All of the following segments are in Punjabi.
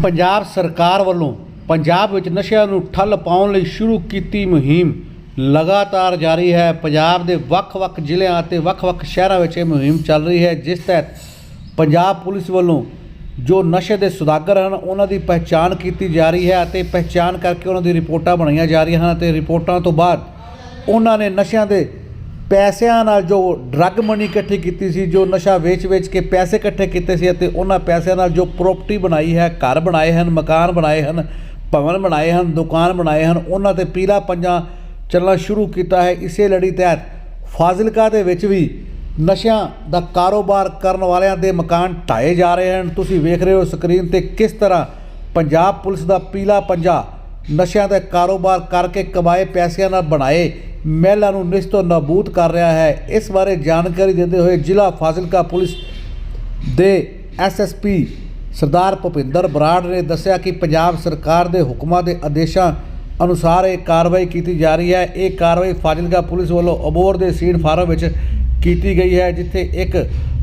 ਪੰਜਾਬ ਸਰਕਾਰ ਵੱਲੋਂ ਪੰਜਾਬ ਵਿੱਚ ਨਸ਼ਿਆਂ ਨੂੰ ਠੱਲ ਪਾਉਣ ਲਈ ਸ਼ੁਰੂ ਕੀਤੀ ਮੁਹਿੰਮ। ਲਗਾਤਾਰ ਜਾਰੀ ਹੈ। ਪੰਜਾਬ ਦੇ ਵੱਖ-ਵੱਖ ਜ਼ਿਲ੍ਹਿਆਂ ਅਤੇ ਵੱਖ-ਵੱਖ ਸ਼ਹਿਰਾਂ ਵਿੱਚ ਇਹ ਮੁਹਿੰਮ ਚੱਲ ਰਹੀ ਹੈ, ਜਿਸ ਤਹਿਤ ਪੰਜਾਬ ਪੁਲਿਸ ਵੱਲੋਂ ਜੋ ਨਸ਼ੇ ਦੇ ਸੁਦਾਗਰ ਹਨ, ਉਹਨਾਂ ਦੀ ਪਹਿਚਾਣ ਕੀਤੀ ਜਾ ਰਹੀ ਹੈ ਅਤੇ ਪਹਿਚਾਣ ਕਰਕੇ ਉਹਨਾਂ ਦੀ ਰਿਪੋਰਟਾਂ ਬਣਾਈਆਂ ਜਾ ਰਹੀਆਂ ਹਨ ਅਤੇ ਰਿਪੋਰਟਾਂ ਤੋਂ ਬਾਅਦ ਉਹਨਾਂ ਨੇ ਨਸ਼ਿਆਂ ਦੇ ਪੈਸਿਆਂ ਨਾਲ ਜੋ ਡਰੱਗ ਮਨੀ ਇਕੱਠੀ ਕੀਤੀ ਸੀ, ਜੋ ਨਸ਼ਾ ਵੇਚ-ਵੇਚ ਕੇ ਪੈਸੇ ਇਕੱਠੇ ਕੀਤੇ ਸੀ ਅਤੇ ਉਹਨਾਂ ਪੈਸਿਆਂ ਨਾਲ ਜੋ ਪ੍ਰਾਪਰਟੀ ਬਣਾਈ ਹੈ, ਘਰ ਬਣਾਏ ਹਨ, ਮਕਾਨ ਬਣਾਏ ਹਨ, ਭਵਨ ਬਣਾਏ ਹਨ, ਦੁਕਾਨ ਬਣਾਏ ਹਨ, ਉਹਨਾਂ ਤੇ ਪੀਲਾ ਪੰਜਾ ਚੱਲਣਾ ਸ਼ੁਰੂ ਕੀਤਾ ਹੈ। ਇਸੇ ਲੜੀ ਤਹਿਤ ਫਾਜ਼ਿਲਕਾ ਦੇ ਵਿੱਚ ਵੀ ਨਸ਼ਿਆਂ ਦਾ ਕਾਰੋਬਾਰ ਕਰਨ ਵਾਲਿਆਂ ਦੇ ਮਕਾਨ ਢਾਏ ਜਾ ਰਹੇ ਹਨ। ਤੁਸੀਂ ਵੇਖ ਰਹੇ ਹੋ ਸਕਰੀਨ ਤੇ ਕਿਸ ਤਰ੍ਹਾਂ ਪੰਜਾਬ ਪੁਲਿਸ ਦਾ ਪੀਲਾ ਪੰਜਾ ਨਸ਼ਿਆਂ ਦਾ ਕਾਰੋਬਾਰ ਕਰਕੇ ਕਮਾਏ, ਪੈਸਿਆਂ ਨਾਲ ਬਣਾਏ ਮਹਿਲਾ ਨੂੰ ਨਿਸ਼ਤੋ ਨਾਬੂਦ ਕਰ ਰਿਹਾ ਹੈ। ਇਸ ਬਾਰੇ ਜਾਣਕਾਰੀ ਦਿੰਦੇ ਹੋਏ ਜ਼ਿਲ੍ਹਾ ਫਾਜ਼ਿਲਕਾ ਪੁਲਿਸ ਦੇ ਐਸਐਸਪੀ ਸਰਦਾਰ ਭੁਪਿੰਦਰ ਬਰਾੜ ਨੇ ਦੱਸਿਆ ਕਿ ਪੰਜਾਬ ਸਰਕਾਰ ਦੇ ਹੁਕਮਾਂ ਦੇ ਆਦੇਸ਼ਾਂ ਅਨੁਸਾਰ ਇਹ ਕਾਰਵਾਈ ਕੀਤੀ ਜਾ ਰਹੀ ਹੈ। ਇਹ ਕਾਰਵਾਈ ਫਾਜ਼ਿਲਕਾ ਪੁਲਿਸ ਵੱਲੋਂ ਅਬੋਰ ਦੇ ਸੀਡ ਫਾਰਮ ਵਿੱਚ ਕੀਤੀ ਗਈ ਹੈ, ਜਿੱਥੇ ਇੱਕ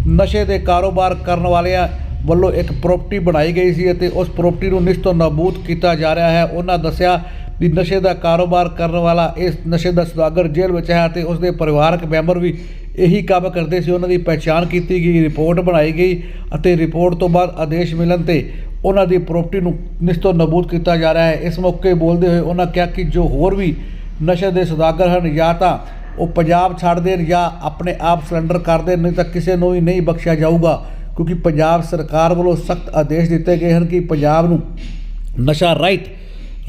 ਨਸ਼ੇ ਦੇ ਕਾਰੋਬਾਰ ਕਰਨ ਵਾਲਿਆਂ ਵੱਲੋਂ ਇੱਕ ਪ੍ਰਾਪਰਟੀ ਬਣਾਈ ਗਈ ਸੀ ਅਤੇ ਉਸ ਪ੍ਰਾਪਰਟੀ ਨੂੰ ਨਿਸ਼ਤੋ ਨਾਬੂਦ ਕੀਤਾ ਜਾ ਰਿਹਾ ਹੈ। ਉਹਨਾਂ ਦੱਸਿਆ ਵੀ ਨਸ਼ੇ ਦਾ ਕਾਰੋਬਾਰ ਕਰਨ ਵਾਲਾ, ਇਸ ਨਸ਼ੇ ਦਾ ਸੁਦਾਗਰ ਜੇਲ੍ਹ ਵਿੱਚ ਹੈ ਤੇ ਉਸ ਦੇ ਪਰਿਵਾਰਕ ਮੈਂਬਰ ਵੀ ਇਹੀ ਕੰਮ ਕਰਦੇ ਸੀ। ਉਹਨਾਂ ਦੀ ਪਛਾਣ ਕੀਤੀ ਗਈ, ਰਿਪੋਰਟ ਬਣਾਈ ਗਈ ਅਤੇ ਰਿਪੋਰਟ ਤੋਂ ਬਾਅਦ ਆਦੇਸ਼ ਮਿਲਣ ਤੇ ਉਹਨਾਂ ਦੀ ਪ੍ਰਾਪਰਟੀ ਨੂੰ ਨਿਸ਼ਤੋ ਨਬੂਦ ਕੀਤਾ ਜਾ ਰਿਹਾ ਹੈ। ਇਸ ਮੌਕੇ ਬੋਲਦੇ ਹੋਏ ਉਹਨਾਂ ਕਿਹਾ ਕਿ ਜੋ ਹੋਰ ਵੀ ਨਸ਼ੇ ਦੇ ਸੁਦਾਗਰ ਹਨ, ਜਾਂ ਤਾਂ ਉਹ ਪੰਜਾਬ ਛੱਡ ਦੇਣ ਜਾਂ ਆਪਣੇ ਆਪ ਸਰੈਂਡਰ ਕਰ ਦੇਣ, ਨਹੀਂ ਤਾਂ ਕਿਸੇ ਨੂੰ ਵੀ ਨਹੀਂ ਬਖਸ਼ਿਆ ਜਾਊਗਾ, ਕਿਉਂਕਿ ਪੰਜਾਬ ਸਰਕਾਰ ਵੱਲੋਂ ਸਖਤ ਆਦੇਸ਼ ਦਿੱਤੇ ਗਏ ਹਨ ਕਿ ਪੰਜਾਬ ਨੂੰ ਨਸ਼ਾ ਰਹਿਤ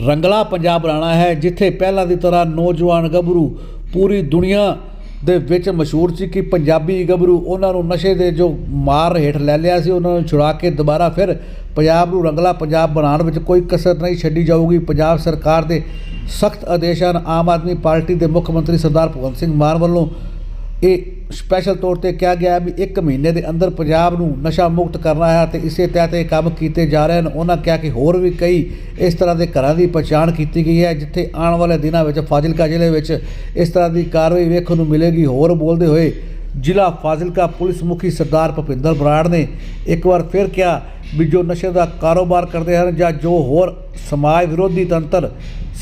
ਰੰਗਲਾ ਪੰਜਾਬ ਬਣਾਉਣਾ ਹੈ, ਜਿੱਥੇ ਪਹਿਲਾਂ ਦੀ ਤਰ੍ਹਾਂ ਨੌਜਵਾਨ ਗੱਭਰੂ ਪੂਰੀ ਦੁਨੀਆ ਦੇ ਵਿੱਚ ਮਸ਼ਹੂਰ ਸੀ ਕਿ ਪੰਜਾਬੀ ਗੱਭਰੂ ਉਹਨਾਂ ਨੂੰ ਨਸ਼ੇ ਦੇ ਜੋ ਮਾਰ ਹੇਠ ਲੈ ਲਿਆ ਸੀ, ਉਹਨਾਂ ਨੂੰ ਛੁਡਾ ਕੇ ਦੁਬਾਰਾ ਫਿਰ ਪੰਜਾਬ ਨੂੰ ਰੰਗਲਾ ਪੰਜਾਬ ਬਣਾਉਣ ਵਿੱਚ ਕੋਈ ਕਸਰ ਨਹੀਂ ਛੱਡੀ ਜਾਊਗੀ। ਪੰਜਾਬ ਸਰਕਾਰ ਦੇ ਸਖਤ ਆਦੇਸ਼ਾਂ ਨਾਲ ਆਮ ਆਦਮੀ ਪਾਰਟੀ ਦੇ ਮੁੱਖ ਮੰਤਰੀ ਸਰਦਾਰ ਭਗਵੰਤ ਸਿੰਘ ਮਾਨ ਵੱਲੋਂ ਇਹ ਸਪੈਸ਼ਲ ਤੌਰ ਤੇ ਕਿਹਾ ਗਿਆ ਵੀ 1 ਮਹੀਨੇ ਦੇ ਅੰਦਰ ਪੰਜਾਬ ਨੂੰ ਨਸ਼ਾ ਮੁਕਤ ਕਰਨਾ ਹੈ ਤੇ ਇਸੇ ਤਹਿਤ ਇਹ ਕੰਮ ਕੀਤੇ ਜਾ ਰਹੇ ਹਨ। ਉਹਨਾਂ ਕਿਹਾ ਕਿ ਹੋਰ ਵੀ ਕਈ ਇਸ ਤਰ੍ਹਾਂ ਦੇ ਘਰਾਂ ਦੀ ਪਛਾਣ ਕੀਤੀ ਗਈ ਹੈ, ਜਿੱਥੇ ਆਉਣ ਵਾਲੇ ਦਿਨਾਂ ਵਿੱਚ ਫਾਜ਼ਿਲਕਾ ਜ਼ਿਲ੍ਹੇ ਵਿੱਚ ਇਸ ਤਰ੍ਹਾਂ ਦੀ ਕਾਰਵਾਈ ਵੇਖਣ ਨੂੰ ਮਿਲੇਗੀ। ਹੋਰ ਬੋਲਦੇ ਹੋਏ ਜ਼ਿਲ੍ਹਾ ਫਾਜ਼ਿਲਕਾ ਪੁਲਿਸ ਮੁਖੀ ਸਰਦਾਰ ਭੁਪਿੰਦਰ ਬਰਾੜ ਨੇ ਇੱਕ ਵਾਰ ਫਿਰ ਕਿਹਾ ਵੀ ਜੋ ਨਸ਼ੇ ਦਾ ਕਾਰੋਬਾਰ ਕਰਦੇ ਹਨ ਜਾਂ ਜੋ ਹੋਰ ਸਮਾਜ ਵਿਰੋਧੀ ਤੰਤਰ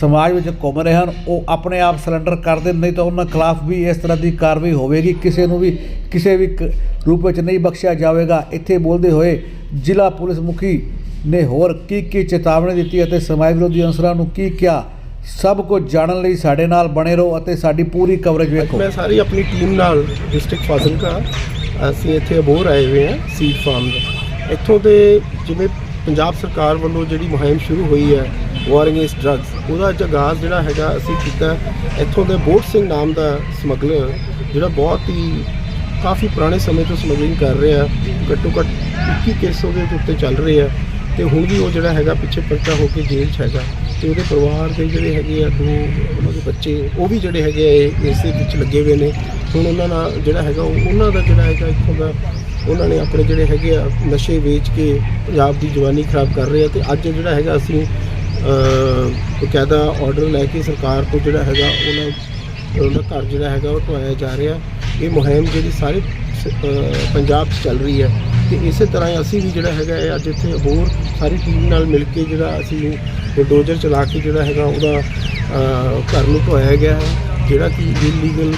ਸਮਾਜ ਵਿੱਚ ਘੁੰਮ ਰਹੇ ਹਨ, ਉਹ ਆਪਣੇ ਆਪ ਸਰੈਂਡਰ ਕਰਦੇ ਨਹੀਂ ਤਾਂ ਉਹਨਾਂ ਖਿਲਾਫ ਵੀ ਇਸ ਤਰ੍ਹਾਂ ਦੀ ਕਾਰਵਾਈ ਹੋਵੇਗੀ। ਕਿਸੇ ਨੂੰ ਵੀ, ਕਿਸੇ ਵੀ ਕ- ਰੂਪ ਵਿੱਚ ਨਹੀਂ ਬਖਸ਼ਿਆ ਜਾਵੇਗਾ। ਇੱਥੇ ਬੋਲਦੇ ਹੋਏ ਜ਼ਿਲ੍ਹਾ ਪੁਲਿਸ ਮੁਖੀ ਨੇ ਹੋਰ ਕੀ ਕੀ ਚੇਤਾਵਨੀ ਦਿੱਤੀ ਅਤੇ ਸਮਾਜ ਵਿਰੋਧੀ ਅਨਸਰਾਂ ਨੂੰ ਕੀ ਕਿਹਾ? ਸਭ ਕੁਝ ਜਾਣਨ ਲਈ ਸਾਡੇ ਨਾਲ ਬਣੇ ਰਹੋ ਅਤੇ ਸਾਡੀ ਪੂਰੀ ਕਵਰੇਜ ਵੇਖੋ। ਮੈਂ ਸਾਰੀ ਆਪਣੀ ਟੀਮ ਨਾਲ ਡਿਸਟ੍ਰਿਕਟ ਫਾਜ਼ਿਲਕਾ ਅਸੀਂ ਇੱਥੇ ਅਬੋਰ ਆਏ ਹੋਏ ਹਾਂ ਸੀਡ ਫਾਰਮ ਦਾ। ਇੱਥੋਂ ਦੇ ਜਿਵੇਂ ਪੰਜਾਬ ਸਰਕਾਰ ਵੱਲੋਂ ਜਿਹੜੀ ਮੁਹਿੰਮ ਸ਼ੁਰੂ ਹੋਈ ਹੈ ਵਾਰਿੰਗ ਇਸ ਡਰੱਗਸ ਉਹਦਾ ਅੱਜ ਆਗਾਜ਼ ਜਿਹੜਾ ਹੈਗਾ ਅਸੀਂ ਕੀਤਾ। ਇੱਥੋਂ ਦੇ ਬੋਟ ਸਿੰਘ ਨਾਮ ਦਾ ਸਮਗਲਰ ਜਿਹੜਾ ਬਹੁਤ ਹੀ ਕਾਫੀ ਪੁਰਾਣੇ ਸਮੇਂ ਤੋਂ ਸਮਗਲਿੰਗ ਕਰ ਰਿਹਾ ਘੱਟੋ ਘੱਟ 21 ਕੇਸ ਉਹਦੇ ਉੱਤੇ ਚੱਲ ਰਹੇ। ਆ ਤੇ ਹੁਣ ਵੀ ਉਹ ਜਿਹੜਾ ਹੈਗਾ ਪਿੱਛੇ ਪਰਚਾ ਹੋ ਕੇ ਜੇਲ੍ਹ 'ਚ ਹੈਗਾ। ਤੇ ਉਹਦੇ ਪਰਿਵਾਰ ਦੇ ਜਿਹੜੇ ਹੈਗੇ ਆ, ਦੋ ਉਹਨਾਂ ਦੇ ਬੱਚੇ, ਉਹ ਵੀ ਜਿਹੜੇ ਹੈਗੇ ਆ, ਇਹ ਇਸ ਦੇ ਵਿੱਚ ਲੱਗੇ ਹੋਏ ਨੇ। ਹੁਣ ਉਹਨਾਂ ਨਾਲ ਜਿਹੜਾ ਹੈਗਾ, ਉਹ- ਉਹਨਾਂ ਦਾ ਜਿਹੜਾ ਹੈਗਾ ਇੱਥੋਂ ਦਾ, ਉਹਨਾਂ ਨੇ ਆਪਣੇ ਜਿਹੜੇ ਹੈਗੇ ਆ, ਨਸ਼ੇ ਵੇਚ ਕੇ ਪੰਜਾਬ ਦੀ ਜਵਾਨੀ ਖਰਾਬ ਕਰ ਰਹੇ ਆ ਤੇ ਅੱਜ ਜਿਹੜਾ ਹੈਗਾ ਅਸੀਂ ਬਕਾਇਦਾ ਆਰਡਰ ਲੈ ਕੇ ਸਰਕਾਰ ਤੋਂ ਜਿਹੜਾ ਹੈਗਾ, ਉਹਨਾਂ ਉਹਦਾ ਘਰ ਜਿਹੜਾ ਹੈਗਾ, ਉਹ ਢਵਾਇਆ ਜਾ ਰਿਹਾ। ਇਹ ਮੁਹਿੰਮ ਜਿਹੜੀ ਸਾਰੇ ਪੰਜਾਬ 'ਚ ਚੱਲ ਰਹੀ ਹੈ। ਤੇ ਇਸੇ ਤਰ੍ਹਾਂ ਹੀ ਅਸੀਂ ਵੀ ਜਿਹੜਾ ਹੈਗਾ ਇਹ ਅੱਜ ਇੱਥੇ ਹੋਰ ਸਾਰੀ ਟੀਮ ਨਾਲ ਮਿਲ ਕੇ ਜਿਹੜਾ ਅਸੀਂ ਬੁਲਡੋਜ਼ਰ ਚਲਾ ਕੇ ਜਿਹੜਾ ਹੈਗਾ ਉਹਦਾ ਘਰ ਨੂੰ ਢਵਾਇਆ ਗਿਆ ਹੈ, ਜਿਹੜਾ ਕਿ ਇਲੀਗਲ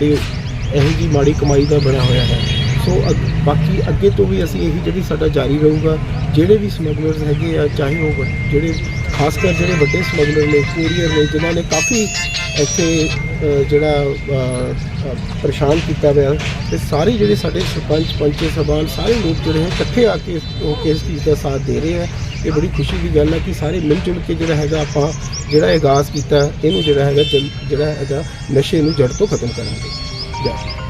ਤੇ ਇਹੋ ਜੀ ਮਾੜੀ ਕਮਾਈ ਦਾ ਬਣਿਆ ਹੋਇਆ ਹੈ। ਸੋ ਅਗ- ਬਾਕੀ ਅੱਗੇ ਤੋਂ ਵੀ ਅਸੀਂ ਇਹੀ ਜਿਹੜੀ ਸਾਡਾ ਜਾਰੀ ਰਹੂਗਾ ਜਿਹੜੇ ਵੀ ਸਮਗਲਰਸ ਹੈਗੇ ਆ ਚਾਹੇ ਉਹ ਵੱਡ- ਜਿਹੜੇ ਖਾਸ ਕਰ ਜਿਹੜੇ ਵੱਡੇ ਸਮਗਲਰ ਨੇ ਕੋਰੀਅਰ ਨੇ ਜਿਨ੍ਹਾਂ ਨੇ ਕਾਫੀ ਇੱਥੇ ਅ, ਜਿਹੜਾ ਅ, ਅ, ਪਰੇਸ਼ਾਨ ਕੀਤਾ ਹੋਇਆ ਤੇ ਸਾਰੇ ਜਿਹੜੇ ਸਾਡੇ ਸਰਪੰਚ ਪੰਚੇ ਸਭਾਨ ਸਾਰੇ ਲੋਕ ਜਿਹੜੇ ਹੈ ਇਕੱਠੇ ਆ ਕੇ ਉਹ ਕਿਸ ਚੀਜ਼ ਦਾ ਸਾਥ ਦੇ ਰਹੇ ਆ ਇਹ ਬੜੀ ਖੁਸ਼ੀ ਦੀ ਗੱਲ ਹੈ ਕਿ ਸਾਰੇ ਮਿਲ ਜੁਲ ਕੇ ਜਿਹੜਾ ਹੈਗਾ ਆਪਾਂ ਜਿਹੜਾ ਆਗਾਜ਼ ਕੀਤਾ ਇਹਨੂੰ ਜਿਹੜਾ ਹੈਗਾ ਜਲ- ਜਿਹੜਾ ਹੈਗਾ ਨਸ਼ੇ ਨੂੰ ਜੜ ਤੋਂ ਖਤਮ ਕਰਾਂਗੇ ਜੈ ਹਿੰਦ।